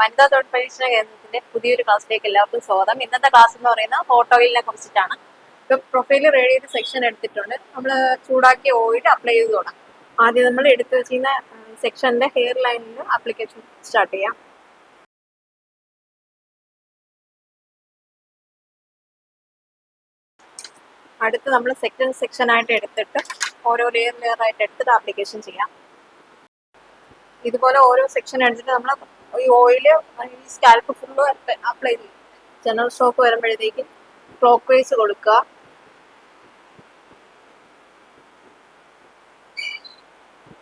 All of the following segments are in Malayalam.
വനിതാ തൊഴിൽ പരീക്ഷണ കേന്ദ്രത്തിന്റെ പുതിയൊരു ക്ലാസ്സിലേക്ക് എല്ലാവർക്കും സ്വാഗതം. ഇന്നത്തെ ക്ലാസ് എന്ന് പറയുന്നത് ഹോട്ട് ഓയിലിനെ കുറിച്ചിട്ടാണ്. ഇപ്പൊ പ്രൊഫൈൽ റെഡി ചെയ്ത് സെക്ഷൻ എടുത്തിട്ടുണ്ട്. നമ്മൾ ചൂടാക്കിയ ഓയിൽ അപ്ലൈ ചെയ്ത് തുടങ്ങാം. ആദ്യം നമ്മൾ എടുത്തു വെച്ചിരുന്ന സെക്ഷന്റെ ഹെയർ ലൈനിൽ ആപ്ലിക്കേഷൻ സ്റ്റാർട്ട് ചെയ്യാം. അടുത്ത് നമ്മൾ സെക്കൻഡ് സെക്ഷൻ ആയിട്ട് എടുത്തിട്ട് ഓരോ ലെയർ ലെയർ ആയിട്ട് എടുത്തിട്ട് ആപ്ലിക്കേഷൻ ചെയ്യാം. ഇതുപോലെ ഓരോ സെക്ഷൻ എടുത്തിട്ട് നമ്മൾ ഈ ഓയിൽ ഈ സ്കാൽപ്പ് ഫുള്ള് അപ്ലൈ ചെയ്യും. ജനറൽ സ്റ്റോക്ക് വരുമ്പോഴത്തേക്കും ക്ലോക്ക് വൈസ് കൊടുക്കുക.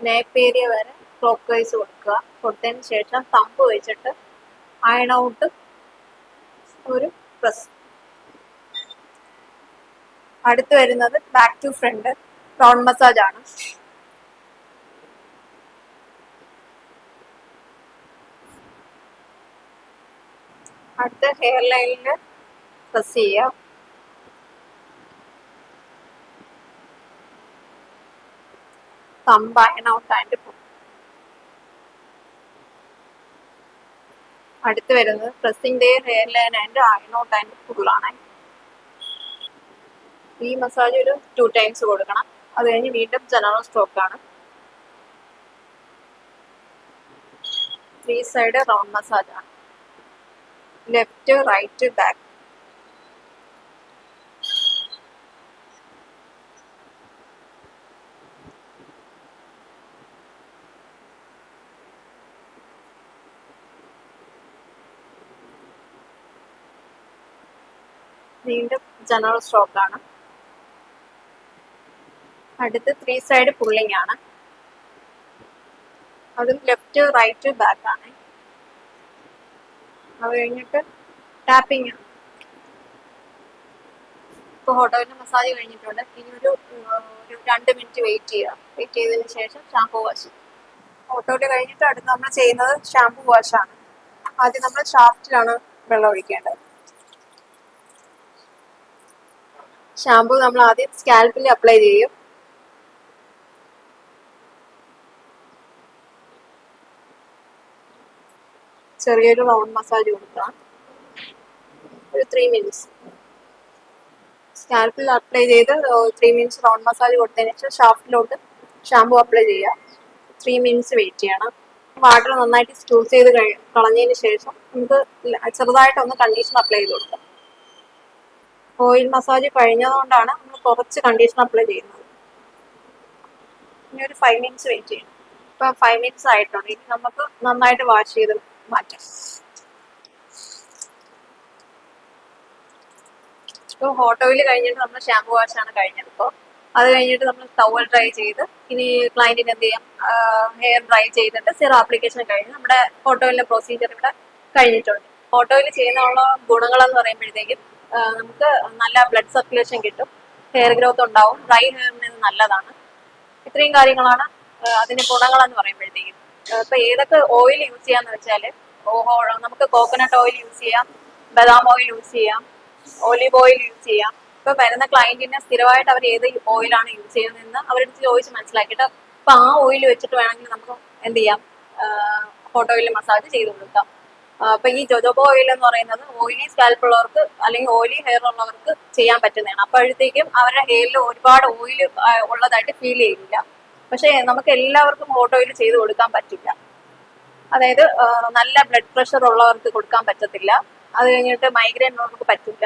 നേപ്പ് ഏരിയ വരെ ക്ലോക്ക് വൈസ് കൊടുക്കുക. കൊടുത്തതിന് ശേഷം തമ്പ് വെച്ചിട്ട് അയൺ ഔട്ട് ഒരു പ്രസ് അടുത്ത് വരുന്നത് back to front round massage ആണ്. അടുത്ത ഹെയർ ലൈനിൽ പ്രസ് ചെയ്യാം അടുത്ത് വരുന്നത് പ്രസിന്റെ hair line and iron out and ഫുള്ളാണ് ഈ മസാജ് ഒരു ടു ടൈംസ് കൊടുക്കണം. അത് കഴിഞ്ഞ് വീണ്ടും ജനറൽ സ്ട്രോക്ക് ആണ്. ത്രീ സൈഡ് റൗണ്ട് മസാജ് ആണ്. Left right back. വീണ്ടും ജനറൽ സ്ട്രോക്ക് ആണ് അടുത്ത് ത്രീ സൈഡ് പുള്ളിങ് ആണ്. അതും ലെഫ്റ്റ് റൈറ്റ് ബാക്ക് ആണ്. അത് കഴിഞ്ഞിട്ട് ടാപ്പിംഗ് ആണ് ഇപ്പൊ ഹോട്ടലിന്റെ മസാജ് കഴിഞ്ഞിട്ടുണ്ട്. ഇനി ഒരു രണ്ട് മിനിറ്റ് വെയിറ്റ് ചെയ്യുക വെയിറ്റ് ചെയ്തതിന് ശേഷം ഷാംപൂ വാഷ് ഹോട്ടോട്ട് കഴിഞ്ഞിട്ട് അടുത്ത് നമ്മൾ ചെയ്യുന്നത് ഷാംപൂ വാഷ് ആണ്. ആദ്യം നമ്മൾ ഷാഫ്റ്റിലാണ് വെള്ളം ഒഴിക്കേണ്ടത്. ഷാംപൂ നമ്മൾ ആദ്യം സ്കാൽപ്പിൽ അപ്ലൈ ചെയ്യും. ചെറിയൊരു റൗണ്ട് മസാജ് കൊടുക്കാം ഒരു ത്രീ മിനിറ്റ്സ് സ്കാൽപ്പിൽ അപ്ലൈ ചെയ്ത് ത്രീ മിനിറ്റ്സ് റൗണ്ട് മസാജ് കൊടുത്തതിന് ശേഷം ഷാഫ്റ്റിലോട്ട് ഷാമ്പു അപ്ലൈ ചെയ്യുക. ത്രീ മിനിറ്റ്സ് വെയിറ്റ് ചെയ്യണം. വാട്ടർ നന്നായിട്ട് സ്റ്റൂസ് ചെയ്ത് കളഞ്ഞതിന് ശേഷം നമുക്ക് ചെറുതായിട്ടൊന്ന് കണ്ടീഷൻ അപ്ലൈ ചെയ്ത് കൊടുക്കാം. ഓയിൽ മസാജ് കഴിഞ്ഞതുകൊണ്ടാണ് നമ്മൾ കുറച്ച് കണ്ടീഷൻ അപ്ലൈ ചെയ്യുന്നത്. ഇനി ഒരു ഫൈവ് മിനിറ്റ്സ് വെയിറ്റ് ചെയ്യണം. ഇപ്പം ഫൈവ് മിനിറ്റ്സ് ആയിട്ടുണ്ട്. ഇനി നമുക്ക് നന്നായിട്ട് വാഷ് ചെയ്ത് മാറ്റാം. ഇപ്പോൾ ഹോട്ട് ഓയിൽ കഴിഞ്ഞിട്ട് നമ്മൾ ഷാമ്പു വാഷ് ആണ് കഴിഞ്ഞത്. ഇപ്പോൾ അത് കഴിഞ്ഞിട്ട് നമ്മൾ ടവൽ ഡ്രൈ ചെയ്ത് ഇനി ക്ലയന്റിന് എന്ത് ചെയ്യാം? ഹെയർ ഡ്രൈ ചെയ്തിട്ട് സിറോ ആപ്ലിക്കേഷൻ കഴിഞ്ഞ് നമ്മുടെ ഹോട്ട് ഓയിലിന്റെ പ്രൊസീജിയർ ഇവിടെ കഴിഞ്ഞിട്ടുണ്ട്. ഹോട്ട് ഓയിൽ ചെയ്യുന്നതിനുള്ള ഗുണങ്ങളെന്ന് പറയുമ്പോഴത്തേക്കും നമുക്ക് നല്ല ബ്ലഡ് സർക്കുലേഷൻ കിട്ടും. ഹെയർ ഗ്രോത്ത് ഉണ്ടാവും. ഡ്രൈ ഹെയറിന് നല്ലതാണ്. ഇത്രയും കാര്യങ്ങളാണ് അതിന്റെ ഗുണങ്ങളെന്ന് പറയുമ്പോഴത്തേക്കും. ഇപ്പൊ ഏതൊക്കെ ഓയിൽ യൂസ് ചെയ്യാന്ന് വെച്ചാൽ ഓഹോ നമുക്ക് കോക്കനട്ട് ഓയിൽ യൂസ് ചെയ്യാം ബദാം ഓയിൽ യൂസ് ചെയ്യാം ഒലിവ് ഓയിൽ യൂസ് ചെയ്യാം. ഇപ്പൊ വരുന്ന ക്ലയന്റിനെ സ്ഥിരമായിട്ട് അവർ ഏത് ഓയിലാണ് യൂസ് ചെയ്യുന്നതെന്ന് അവരെടുത്ത് ചോദിച്ച് മനസ്സിലാക്കിയിട്ട് അപ്പൊ ആ ഓയിൽ വെച്ചിട്ട് വേണമെങ്കിൽ നമുക്ക് എന്ത് ചെയ്യാം? ഹോട്ട് മസാജ് ചെയ്ത് കൊടുക്കാം. അപ്പൊ ഈ ജോജോബ ഓയിൽ എന്ന് പറയുന്നത് ഓയിലി സ്കാൽപ്പ് ഉള്ളവർക്ക് അല്ലെങ്കിൽ ഓയിലി ഹെയർ ഉള്ളവർക്ക് ചെയ്യാൻ പറ്റുന്നതാണ്. അപ്പോഴത്തേക്കും അവരുടെ ഹെയറിൽ ഒരുപാട് ഓയിൽ ഉള്ളതായിട്ട് ഫീൽ ചെയ്യില്ല. പക്ഷെ നമുക്ക് എല്ലാവർക്കും ഓട്ടോയിൽ ചെയ്ത് കൊടുക്കാൻ പറ്റില്ല. അതായത് നല്ല ബ്ലഡ് പ്രഷർ ഉള്ളവർക്ക് കൊടുക്കാൻ പറ്റത്തില്ല. അത് കഴിഞ്ഞിട്ട് മൈഗ്രെയിൻ ഉള്ളവർക്ക് പറ്റില്ല.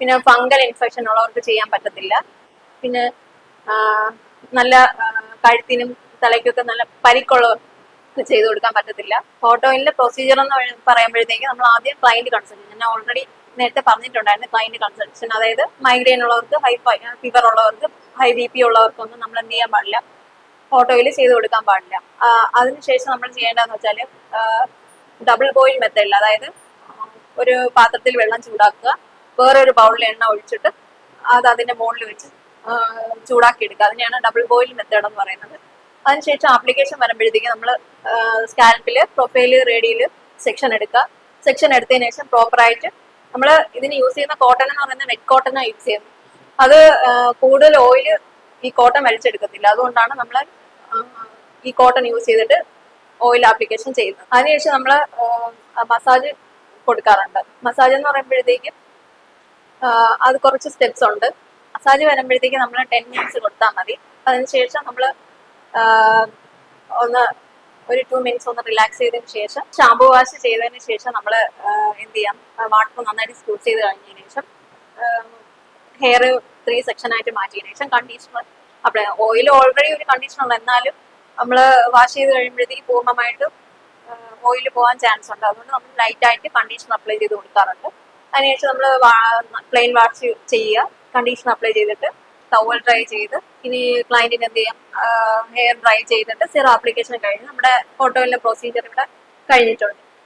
പിന്നെ ഫംഗൽ ഇൻഫെക്ഷൻ ഉള്ളവർക്ക് ചെയ്യാൻ പറ്റത്തില്ല. പിന്നെ നല്ല കഴുത്തിനും തലയ്ക്കൊക്കെ നല്ല പരിക്കുള്ളവർക്ക് ചെയ്തു കൊടുക്കാൻ പറ്റത്തില്ല. ഓട്ടോയിലെ പ്രൊസീജിയർ എന്ന് പറയ- പറയുമ്പോഴത്തേക്ക് നമ്മൾ ആദ്യം ക്ലയന്റ് കൺസൾട്ടേഷൻ ഞാൻ ഓൾറെഡി നേരത്തെ പറഞ്ഞിട്ടുണ്ടായിരുന്നു ക്ലയന്റ് കൺസൾട്ടേഷൻ അതായത് മൈഗ്രെയിൻ ഉള്ളവർക്ക് ഹൈ ഫീവർ ഉള്ളവർക്ക് ഹൈ ബി പി ഉള്ളവർക്കൊന്നും നമ്മൾ എന്ത് ചെയ്യാൻ പാടില്ല. ഓട്ടോയിൽ ചെയ്ത് കൊടുക്കാൻ പാടില്ല. അതിനുശേഷം നമ്മൾ ചെയ്യേണ്ടതെന്ന് വെച്ചാൽ ഡബിൾ ബോയിൽ മെത്തേഡിൽ അതായത് ഒരു പാത്രത്തിൽ വെള്ളം ചൂടാക്കുക. വേറൊരു ബൗളിൽ എണ്ണ ഒഴിച്ചിട്ട് അത് അതിന്റെ മുകളിൽ വെച്ച് ചൂടാക്കി എടുക്കുക. അതിനെയാണ് ഡബിൾ ബോയിൽ മെത്തേഡ് എന്ന് പറയുന്നത്. അതിനുശേഷം ആപ്ലിക്കേഷൻ വരുമ്പോഴത്തേക്ക് നമ്മൾ സ്കാൽപ്പിൽ പ്രൊഫൈൽ റേഡിയിൽ സെക്ഷൻ എടുക്കുക. സെക്ഷൻ എടുത്തതിന് ശേഷം പ്രോപ്പറായിട്ട് നമ്മൾ ഇതിന് യൂസ് ചെയ്യുന്ന കോട്ടൺ എന്ന് പറയുന്നത് വെറ്റ് കോട്ടനാണ് യൂസ് ചെയ്യുന്നത്. അത് കൂടുതൽ ഓയിൽ ഈ കോട്ടൺ വലിച്ചെടുക്കത്തില്ല. അതുകൊണ്ടാണ് നമ്മൾ ഈ കോട്ടൺ യൂസ് ചെയ്തിട്ട് ഓയിൽ ആപ്ലിക്കേഷൻ ചെയ്യുന്നത്. അതിനുശേഷം നമ്മൾ മസാജ് കൊടുക്കാറുണ്ട്. മസാജ് എന്ന് പറയുമ്പോഴത്തേക്കും അത് കുറച്ച് സ്റ്റെപ്സ് ഉണ്ട്. മസാജ് വരുമ്പോഴത്തേക്ക് നമ്മൾ ടെൻ മിനിറ്റ്സ് കൊടുത്താൽ മതി. അതിനുശേഷം നമ്മൾ ഒന്ന് ഒരു ടു മിനിറ്റ്സ് ഒന്ന് റിലാക്സ് ചെയ്തതിന് ശേഷം ഷാമ്പു വാഷ് ചെയ്തതിന് ശേഷം നമ്മൾ എന്ത് ചെയ്യാം? വാട്ടർ നന്നായിട്ട് സ്കൂൾ ചെയ്ത് കഴിഞ്ഞതിന് ശേഷം ഹെയർ ത്രീ സെക്ഷൻ ആയിട്ട് മാറ്റിയതിനു ശേഷം കണ്ടീഷണർ അപ്ലൈ ഓയിൽ ഓൾറെഡി ഒരു കണ്ടീഷണർ എന്നാലും നമ്മൾ വാഷ് ചെയ്ത് കഴിയുമ്പോഴത്തേക്ക് പൂർണമായിട്ടും ഓയിൽ പോകാൻ ചാൻസ് ഉണ്ട്. അതുകൊണ്ട് നമ്മൾ ലൈറ്റ് ആയിട്ട് കണ്ടീഷൻ അപ്ലൈ ചെയ്ത് കൊടുക്കാറുണ്ട്. അതിനുശേഷം നമ്മൾ പ്ലെയിൻ വാഷ് ചെയ്യുക. കണ്ടീഷൻ അപ്ലൈ ചെയ്തിട്ട് ടവൽ ഡ്രൈ ചെയ്ത് ഇനി ക്ലയന്റിന് എന്ത് ചെയ്യാം? ഹെയർ ഡ്രൈ ചെയ്തിട്ട് സിറോ ആപ്ലിക്കേഷൻ കഴിഞ്ഞ് നമ്മുടെ ഫോട്ടോയിലെ പ്രൊസീജിയർ ഇവിടെ കഴിഞ്ഞിട്ടുണ്ട്.